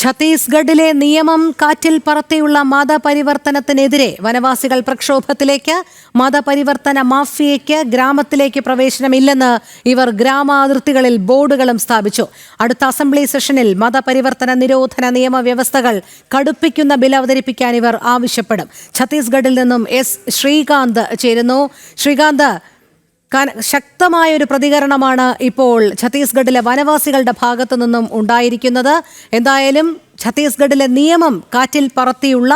ഛത്തീസ്ഗഡിലെ നിയമം കാറ്റിൽ പറത്തിയുള്ള മതപരിവർത്തനത്തിനെതിരെ വനവാസികൾ പ്രക്ഷോഭത്തിലേക്ക് മതപരിവർത്തന മാഫിയയ്ക്ക് ഗ്രാമത്തിലേക്ക് പ്രവേശനമില്ലെന്ന് ഇവർ ഗ്രാമാതിർത്തികളിൽ ബോർഡുകളും സ്ഥാപിച്ചു. അടുത്ത അസംബ്ലി സെഷനിൽ മതപരിവർത്തന നിരോധന നിയമവ്യവസ്ഥകൾ കടുപ്പിക്കുന്ന ബിൽ അവതരിപ്പിക്കാൻ ഇവർ ആവശ്യപ്പെടും. ഛത്തീസ്ഗഡിൽ നിന്നും എസ് ശ്രീകാന്ത് ചേരുന്നു. ശ്രീകാന്ത് കന- ശക്തമായ ഒരു പ്രതികരണമാണ് ഇപ്പോൾ ഛത്തീസ്ഗഡിലെ വനവാസികളുടെ ഭാഗത്തു നിന്നും ഉണ്ടായിരിക്കുന്നത്. എന്തായാലും ഛത്തീസ്ഗഡിലെ നിയമം കാറ്റിൽ പറത്തിയുള്ള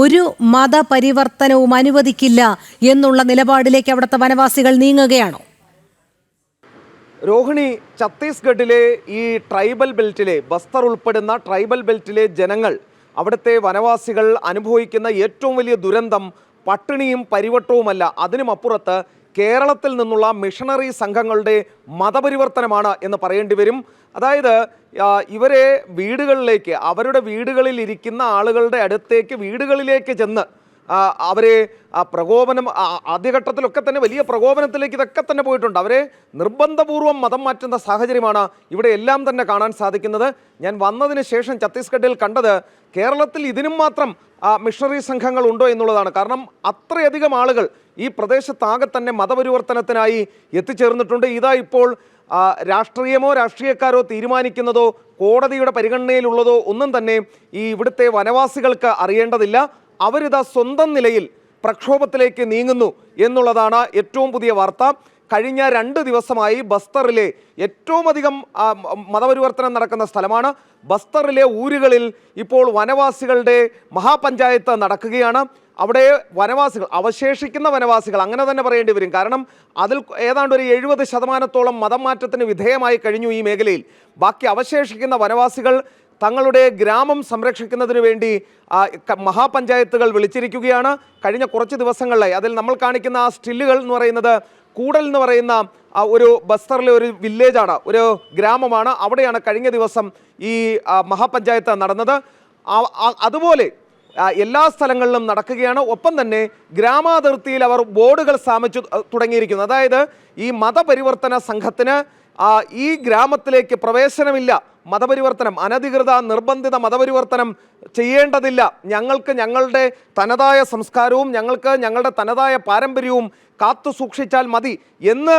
ഒരു മതപരിവർത്തനവും അനുവദിക്കില്ല എന്നുള്ള നിലപാടിലേക്ക് അവിടുത്തെ വനവാസികൾ നീങ്ങുകയാണോ? രോഹിണി ഛത്തീസ്ഗഡിലെ ഈ ട്രൈബൽ ബെൽറ്റിലെ ബസ്തർ ഉൾപ്പെടുന്ന ട്രൈബൽ ബെൽറ്റിലെ ജനങ്ങൾ അവിടുത്തെ വനവാസികൾ അനുഭവിക്കുന്ന ഏറ്റവും വലിയ ദുരന്തം പട്ടിണിയും പരിവട്ടവുമല്ല. അതിനുമപ്പുറത്ത് കേരളത്തിൽ നിന്നുള്ള മിഷണറി സംഘങ്ങളുടെ മതപരിവർത്തനമാണ് എന്ന് പറയേണ്ടി വരും. അതായത് ഇവരെ വീടുകളിലേക്ക് അവരുടെ വീടുകളിൽ ഇരിക്കുന്ന ആളുകളുടെ അടുത്തേക്ക് വീടുകളിലേക്ക് ചെന്ന് അവരെ പ്രകോപനം ആദ്യഘട്ടത്തിലൊക്കെ തന്നെ വലിയ പ്രകോപനത്തിലേക്ക് ഇതൊക്കെ തന്നെ പോയിട്ടുണ്ട്. അവരെ നിർബന്ധപൂർവം മതം മാറ്റുന്ന സാഹചര്യമാണ് ഇവിടെ എല്ലാം തന്നെ കാണാൻ സാധിക്കുന്നത്. ഞാൻ വന്നതിന് ശേഷം ഛത്തീസ്ഗഡിൽ കണ്ടത് കേരളത്തിൽ ഇതിനും മാത്രം മിഷണറി സംഘങ്ങൾ ഉണ്ടോ എന്നുള്ളതാണ്. കാരണം അത്രയധികം ആളുകൾ ഈ പ്രദേശത്താകെ തന്നെ മതപരിവർത്തനത്തിനായി എത്തിച്ചേർന്നിട്ടുണ്ട്. ഇതാ ഇപ്പോൾ രാഷ്ട്രീയമോ രാഷ്ട്രീയക്കാരോ തീരുമാനിക്കുന്നതോ കോടതിയുടെ പരിഗണനയിലുള്ളതോ ഒന്നും തന്നെ ഈ ഇവിടുത്തെ വനവാസികൾക്ക് അറിയേണ്ടതില്ല. അവരിതാ സ്വന്തം നിലയിൽ പ്രക്ഷോഭത്തിലേക്ക് നീങ്ങുന്നു എന്നുള്ളതാണ് ഏറ്റവും പുതിയ വാർത്ത. കഴിഞ്ഞ രണ്ട് ദിവസമായി ബസ്തറിലെ ഏറ്റവും അധികം മതപരിവർത്തനം നടക്കുന്ന സ്ഥലമാണ്. ബസ്തറിലെ ഊരുകളിൽ ഇപ്പോൾ വനവാസികളുടെ മഹാപഞ്ചായത്ത് നടക്കുകയാണ്. അവിടെ വനവാസികൾ അവശേഷിക്കുന്ന വനവാസികൾ അങ്ങനെ തന്നെ പറയേണ്ടി വരും. കാരണം അതിൽ ഏതാണ്ട് ഒരു എഴുപത് ശതമാനത്തോളം മതം വിധേയമായി കഴിഞ്ഞു ഈ മേഖലയിൽ. ബാക്കി അവശേഷിക്കുന്ന വനവാസികൾ തങ്ങളുടെ ഗ്രാമം സംരക്ഷിക്കുന്നതിന് വേണ്ടി മഹാപഞ്ചായത്തുകൾ വിളിച്ചിരിക്കുകയാണ്. കഴിഞ്ഞ കുറച്ച് ദിവസങ്ങളിലായി അതിൽ നമ്മൾ കാണിക്കുന്ന ആ സ്റ്റില്ലുകൾ എന്ന് പറയുന്നത് കൂടൽ എന്ന് പറയുന്ന ഒരു ബസ്തറിലെ ഒരു വില്ലേജാണ് ഒരു ഗ്രാമമാണ്. അവിടെയാണ് കഴിഞ്ഞ ദിവസം ഈ മഹാപഞ്ചായത്ത് നടന്നത്. അതുപോലെ എല്ലാ സ്ഥലങ്ങളിലും നടക്കുകയാണ്. ഒപ്പം തന്നെ ഗ്രാമാതിർത്തിയിൽ അവർ ബോർഡുകൾ സ്ഥാപിച്ചു തുടങ്ങിയിരിക്കുന്നു. അതായത് ഈ മതപരിവർത്തന സംഘത്തിന് ഈ ഗ്രാമത്തിലേക്ക് പ്രവേശനമില്ല. മതപരിവർത്തനം അനധികൃത നിർബന്ധിത മതപരിവർത്തനം ചെയ്യേണ്ടതില്ല. ഞങ്ങൾക്ക് ഞങ്ങളുടെ തനതായ സംസ്കാരവും ഞങ്ങൾക്ക് ഞങ്ങളുടെ തനതായ പാരമ്പര്യവും കാത്തു സൂക്ഷിച്ചാൽ മതി എന്ന്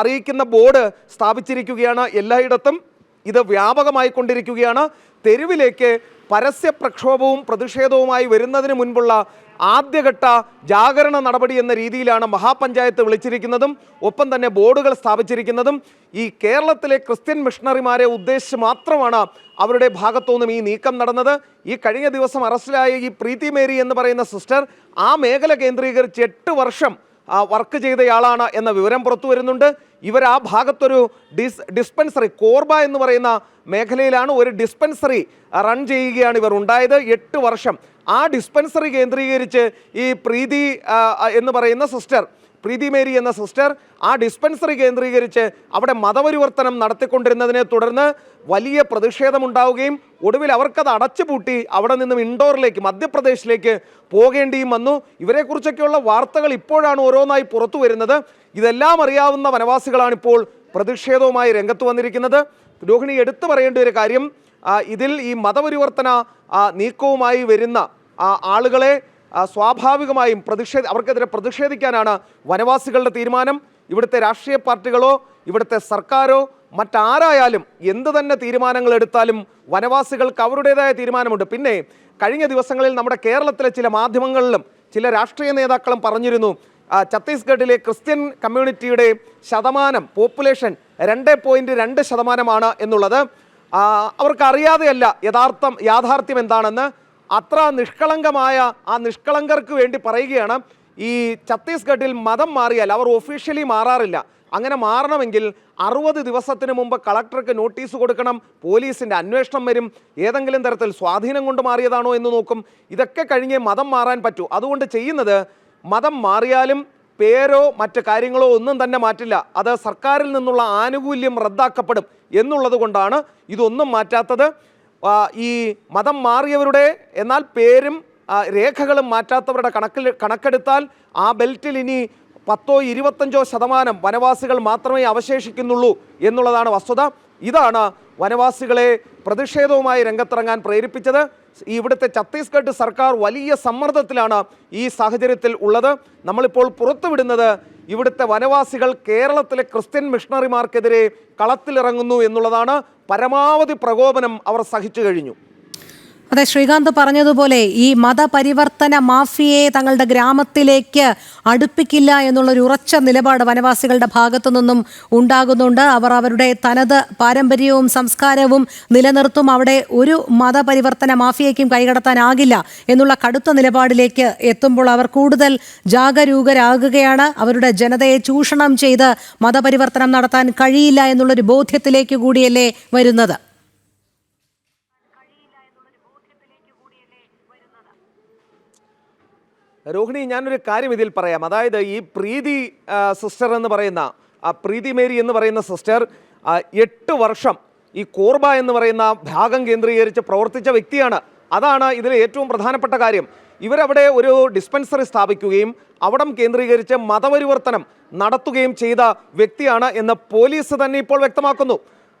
അറിയിക്കുന്ന ബോർഡ് സ്ഥാപിച്ചിരിക്കുകയാണ് എല്ലായിടത്തും. ഇത് വ്യാപകമായി കൊണ്ടിരിക്കുകയാണ് തെരുവിലേക്ക് പരസ്യ പ്രക്ഷോഭവും പ്രതിഷേധവുമായി വരുന്നതിന് മുൻപുള്ള ആദ്യഘട്ട ജാഗരണ നടപടി എന്ന രീതിയിലാണ് മഹാപഞ്ചായത്ത് വിളിച്ചിരിക്കുന്നതും ഒപ്പം തന്നെ ബോർഡുകൾ സ്ഥാപിച്ചിരിക്കുന്നതും. ഈ കേരളത്തിലെ ക്രിസ്ത്യൻ മിഷണറിമാരെ ഉദ്ദേശിച്ച് മാത്രമാണ് അവരുടെ ഭാഗത്തുനിന്നും ഈ നീക്കം നടന്നത്. ഈ കഴിഞ്ഞ ദിവസം അറസ്റ്റിലായ ഈ പ്രീതി മേരി എന്ന് പറയുന്ന സിസ്റ്റർ ആ മേഖല കേന്ദ്രീകരിച്ച് എട്ട് വർഷം വർക്ക് ചെയ്തയാളാണ് എന്ന വിവരം പുറത്തു വരുന്നുണ്ട്. ഇവർ ആ ഭാഗത്തൊരു ഡിസ് ഡിസ്പെൻസറി കോർബ എന്ന് പറയുന്ന മേഖലയിലാണ് ഒരു ഡിസ്പെൻസറി റൺ ചെയ്യുകയാണ് ഇവർ ഉണ്ടായത്. എട്ട് വർഷം ആ ഡിസ്പെൻസറി കേന്ദ്രീകരിച്ച് ഈ പ്രീതി എന്ന് പറയുന്ന സിസ്റ്റർ പ്രീതി മേരി എന്ന സിസ്റ്റർ ആ ഡിസ്പെൻസറി കേന്ദ്രീകരിച്ച് അവിടെ മതപരിവർത്തനം നടത്തിക്കൊണ്ടിരുന്നതിനെ തുടർന്ന് വലിയ പ്രതിഷേധമുണ്ടാവുകയും ഒടുവിൽ അവർക്കത് അടച്ചുപൂട്ടി അവിടെ നിന്നും ഇൻഡോറിലേക്ക് മധ്യപ്രദേശിലേക്ക് പോകേണ്ടിയും വന്നു. ഇവരെക്കുറിച്ചൊക്കെയുള്ള വാർത്തകൾ ഇപ്പോഴാണ് ഓരോന്നായി പുറത്തു വരുന്നത്. ഇതെല്ലാം അറിയാവുന്ന വനവാസികളാണിപ്പോൾ പ്രതിഷേധവുമായി രംഗത്ത് വന്നിരിക്കുന്നത്. രോഹിണി എടുത്തു പറയേണ്ട ഒരു കാര്യം ഇതിൽ ഈ മതപരിവർത്തന നീക്കവുമായി വരുന്ന ആളുകളെ സ്വാഭാവികമായും പ്രതിഷേധ അവർക്കെതിരെ പ്രതിഷേധിക്കാനാണ് വനവാസികളുടെ തീരുമാനം. ഇവിടുത്തെ രാഷ്ട്രീയ പാർട്ടികളോ ഇവിടുത്തെ സർക്കാരോ മറ്റാരായാലും എന്ത് തന്നെ തീരുമാനങ്ങൾ എടുത്താലും വനവാസികൾക്ക് അവരുടേതായ തീരുമാനമുണ്ട്. പിന്നെ കഴിഞ്ഞ ദിവസങ്ങളിൽ നമ്മുടെ കേരളത്തിലെ ചില മാധ്യമങ്ങളിലും ചില രാഷ്ട്രീയ നേതാക്കളും പറഞ്ഞിരുന്നു ഛത്തീസ്ഗഡിലെ ക്രിസ്ത്യൻ കമ്മ്യൂണിറ്റിയുടെ ശതമാനം പോപ്പുലേഷൻ രണ്ട് പോയിന്റ് രണ്ട് ശതമാനമാണ് എന്നുള്ളത്. ആ, അവർക്ക് അറിയാതെയല്ല യഥാർത്ഥം യാഥാർത്ഥ്യം എന്താണെന്ന്. അത്ര നിഷ്കളങ്കമായ ആ നിഷ്കളങ്കർക്ക് വേണ്ടി പറയുകയാണ്. ഈ ഛത്തീസ്ഗഡിൽ മതം മാറിയാൽ അവർ ഒഫീഷ്യലി മാറാറില്ല. അങ്ങനെ മാറണമെങ്കിൽ അറുപത് ദിവസത്തിന് മുമ്പ് കളക്ടർക്ക് നോട്ടീസ് കൊടുക്കണം. പോലീസിന്റെ അന്വേഷണം വരും. ഏതെങ്കിലും തരത്തിൽ സ്വാധീനം കൊണ്ട് മാറിയതാണോ എന്ന് നോക്കും. ഇതൊക്കെ കഴിഞ്ഞേ മതം മാറാൻ പറ്റൂ. അതുകൊണ്ട് ചെയ്യുന്നത് മതം മാറിയാലും പേരോ മറ്റു കാര്യങ്ങളോ ഒന്നും തന്നെ മാറ്റില്ല. അത് സർക്കാരിൽ നിന്നുള്ള ആനുകൂല്യം റദ്ദാക്കപ്പെടും. എന്നുള്ളത് കൊണ്ടാണ് ഇതൊന്നും മാറ്റാത്തത്. ഈ മതം മാറിയവരുടെ എന്നാൽ പേരും രേഖകളും മാറ്റാത്തവരുടെ കണക്കിൽ കണക്കെടുത്താൽ ആ ബെൽറ്റിൽ ഇനി പത്തോ ഇരുപത്തഞ്ചോ ശതമാനം വനവാസികൾ മാത്രമേ അവശേഷിക്കുന്നുള്ളൂ എന്നുള്ളതാണ് വസ്തുത. ഇതാണ് വനവാസികളെ പ്രതിഷേധവുമായി രംഗത്തിറങ്ങാൻ പ്രേരിപ്പിച്ചത്. ഇവിടുത്തെ ഛത്തീസ്ഗഡ് സർക്കാർ വലിയ സമ്മർദ്ദത്തിലാണ് ഈ സാഹചര്യത്തിൽ ഉള്ളത്. നമ്മളിപ്പോൾ പുറത്തുവിടുന്നത് ഇവിടുത്തെ വനവാസികൾ കേരളത്തിലെ ക്രിസ്ത്യൻ മിഷണറിമാർക്കെതിരെ കളത്തിലിറങ്ങുന്നു എന്നുള്ളതാണ് പരമാവധി പ്രകോപനം അവർ സഹിച്ചു കഴിഞ്ഞു. അതെ ശ്രീകാന്ത് പറഞ്ഞതുപോലെ ഈ മതപരിവർത്തന മാഫിയയെ തങ്ങളുടെ ഗ്രാമത്തിലേക്ക് അടുപ്പിക്കില്ല എന്നുള്ളൊരു ഉറച്ച നിലപാട് വനവാസികളുടെ ഭാഗത്തു നിന്നും ഉണ്ടാകുന്നുണ്ട്. അവർ അവരുടെ തനത് പാരമ്പര്യവും സംസ്കാരവും നിലനിർത്തും. അവിടെ ഒരു മതപരിവർത്തന മാഫിയയ്ക്കും കൈകടത്താനാകില്ല എന്നുള്ള കടുത്ത നിലപാടിലേക്ക് എത്തുമ്പോൾ അവർ കൂടുതൽ ജാഗരൂകരാകുകയാണ്. അവരുടെ ജനതയെ ചൂഷണം ചെയ്ത് മതപരിവർത്തനം നടത്താൻ കഴിയില്ല എന്നുള്ളൊരു ബോധ്യത്തിലേക്ക് കൂടിയല്ലേ വരുന്നത്. രോഹിണി ഞാനൊരു കാര്യം ഇതിൽ പറയാം. അതായത് ഈ പ്രീതി സിസ്റ്റർ എന്ന് പറയുന്ന ആ പ്രീതി മേരി എന്ന് പറയുന്ന സിസ്റ്റർ എട്ട് വർഷം ഈ കോർബ എന്ന് പറയുന്ന ഭാഗം കേന്ദ്രീകരിച്ച് പ്രവർത്തിച്ച വ്യക്തിയാണ്. അതാണ് ഇതിലെ ഏറ്റവും പ്രധാനപ്പെട്ട കാര്യം. ഇവരവിടെ ഒരു ഡിസ്പെൻസറി സ്ഥാപിക്കുകയും അവിടം കേന്ദ്രീകരിച്ച് മതപരിവർത്തനം നടത്തുകയും ചെയ്ത വ്യക്തിയാണ് എന്ന് പോലീസ് തന്നെ ഇപ്പോൾ വ്യക്തമാക്കുന്നു.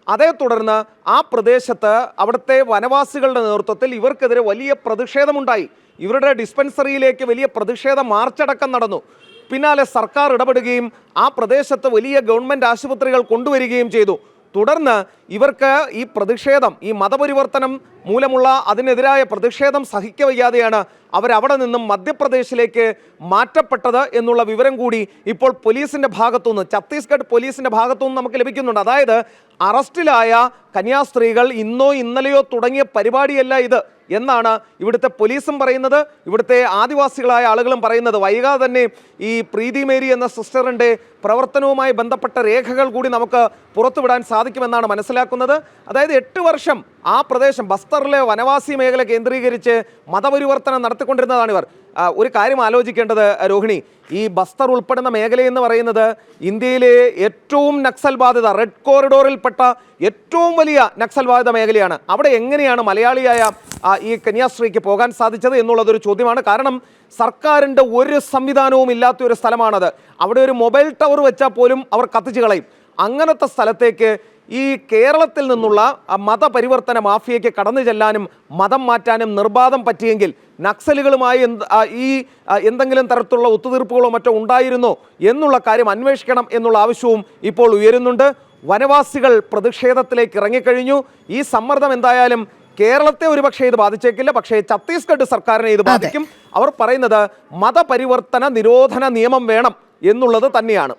അതേ തുടർന്ന് ആ പ്രദേശത്ത് അവിടുത്തെ വനവാസികളുടെ നേതൃത്വത്തിൽ ഇവർക്കെതിരെ വലിയ പ്രതിഷേധമുണ്ടായി. ഇവരുടെ ഡിസ്പെൻസറിയിലേക്ക് വലിയ പ്രതിഷേധ മാർച്ചടക്കം നടന്നു. പിന്നാലെ സർക്കാർ ഇടപെടുകയും ആ പ്രദേശത്ത് വലിയ ഗവൺമെന്റ് ആശുപത്രികൾ കൊണ്ടുവരികയും ചെയ്തു. തുടർന്ന് ഇവർക്ക് ഈ പ്രതിഷേധം ഈ മതപരിവർത്തനം മൂലമുള്ള അതിനെതിരായ പ്രതിഷേധം സഹിക്കവയ്യാതെയാണ് അവരവിടെ നിന്നും മധ്യപ്രദേശിലേക്ക് മാറ്റപ്പെട്ടത് എന്നുള്ള വിവരം കൂടി ഇപ്പോൾ പോലീസിന്റെ ഭാഗത്തുനിന്ന് ഛത്തീസ്ഗഡ് പോലീസിന്റെ ഭാഗത്തുനിന്ന് നമുക്ക് ലഭിക്കുന്നുണ്ട്. അതായത് അറസ്റ്റിലായ കന്യാസ്ത്രീകൾ ഇന്നോ ഇന്നലെയോ തുടങ്ങിയ പരിപാടിയല്ല ഇത് എന്നാണ് ഇവിടുത്തെ പോലീസും പറയുന്നത്. ഇവിടുത്തെ ആദിവാസികളായ ആളുകളും പറയുന്നത്. വൈകാതെ തന്നെ ഈ പ്രീതി മേരി എന്ന സിസ്റ്ററിന്റെ പ്രവർത്തനവുമായി ബന്ധപ്പെട്ട രേഖകൾ കൂടി നമുക്ക് പുറത്തുവിടാൻ സാധിക്കുമെന്നാണ് മനസ്സിലാക്കുന്നത്. അതായത് എട്ട് വർഷം ആ പ്രദേശം ബസ്തറിലെ വനവാസി മേഖല കേന്ദ്രീകരിച്ച് മതപരിവർത്തനം നടത്തിക്കൊണ്ടിരുന്നതാണ് ഇവർ ഒരു കാര്യം ആലോചിക്കേണ്ടത് രോഹിണി. ഈ ബസ്തർ ഉൾപ്പെടുന്ന മേഖല എന്ന് പറയുന്നത് ഇന്ത്യയിലെ ഏറ്റവും നക്സൽ ബാധിത റെഡ് കോറിഡോറിൽപ്പെട്ട ഏറ്റവും വലിയ നക്സൽ ബാധിത മേഖലയാണ്. അവിടെ എങ്ങനെയാണ് മലയാളിയായ ഈ കന്യാസ്ത്രീക്ക് പോകാൻ സാധിച്ചത് എന്നുള്ളതൊരു ചോദ്യമാണ്. കാരണം സർക്കാരിന്റെ ഒരു സംവിധാനവും ഇല്ലാത്ത ഒരു സ്ഥലമാണത്. അവിടെ ഒരു മൊബൈൽ ടവർ വെച്ചാൽ പോലും അവർ കത്തിച്ച് കളയും. അങ്ങനത്തെ സ്ഥലത്തേക്ക് ഈ കേരളത്തിൽ നിന്നുള്ള ആ, മതപരിവർത്തന മാഫിയയ്ക്ക് കടന്നു ചെല്ലാനും മതം മാറ്റാനും നിർബാധം പറ്റിയെങ്കിൽ നക്സലുകളുമായി എന്ത് ഈ എന്തെങ്കിലും തരത്തിലുള്ള ഒത്തുതീർപ്പുകളോ മറ്റോ ഉണ്ടായിരുന്നോ എന്നുള്ള കാര്യം അന്വേഷിക്കണം എന്നുള്ള ആവശ്യവും ഇപ്പോൾ ഉയരുന്നുണ്ട്. വനവാസികൾ പ്രതിഷേധത്തിലേക്ക് ഇറങ്ങിക്കഴിഞ്ഞു. ഈ സമ്മർദ്ദം എന്തായാലും കേരളത്തെ ഒരുപക്ഷെ ഇത് ബാധിച്ചേക്കില്ല. പക്ഷേ ഛത്തീസ്ഗഡ് സർക്കാരിനെ ഇത് ബാധിക്കും. അവർ പറയുന്നത് മതപരിവർത്തന നിരോധന നിയമം വേണം എന്നുള്ളത് തന്നെയാണ്.